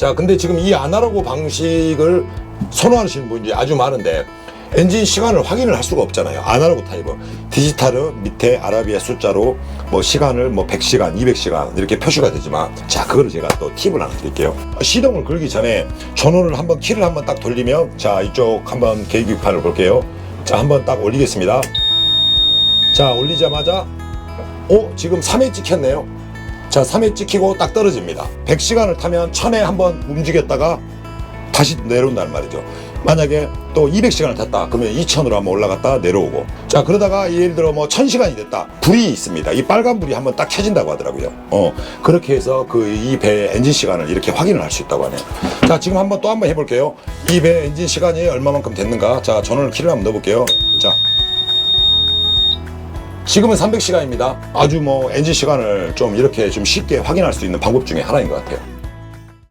자, 근데 지금 이 아날로그 방식을 선호하시는 분들이 아주 많은데 엔진 시간을 확인을 할 수가 없잖아요. 아날로그 타입은 디지털은 밑에 아라비아 숫자로 뭐 시간을 뭐 100시간, 200시간 이렇게 표시가 되지만 자, 그거를 제가 또 팁을 하나 드릴게요. 시동을 걸기 전에 전원을 한번 키를 한번 딱 돌리면 자, 이쪽 한번 계기판을 볼게요. 자, 한번 딱 올리겠습니다. 자, 올리자마자 오, 지금 3회 찍혔네요. 자, 3회 찍히고 딱 떨어집니다. 100시간을 타면 1000회 한번 움직였다가 다시 내려온다는 말이죠. 만약에 또 200시간을 탔다. 그러면 2000으로 한번 올라갔다 내려오고. 자, 그러다가 예를 들어 뭐 1000시간이 됐다. 불이 있습니다. 이 빨간 불이 한번 딱 켜진다고 하더라고요. 어, 그렇게 해서 그 이 배의 엔진 시간을 이렇게 확인을 할 수 있다고 하네요. 자, 지금 한번 또 한번 해볼게요. 이배 엔진 시간이 얼마만큼 됐는가. 자, 전원을 키를 한번 넣어볼게요. 자, 지금은 300시간입니다. 아주 뭐 엔진 시간을 좀 이렇게 좀 쉽게 확인할 수 있는 방법 중에 하나인 것 같아요.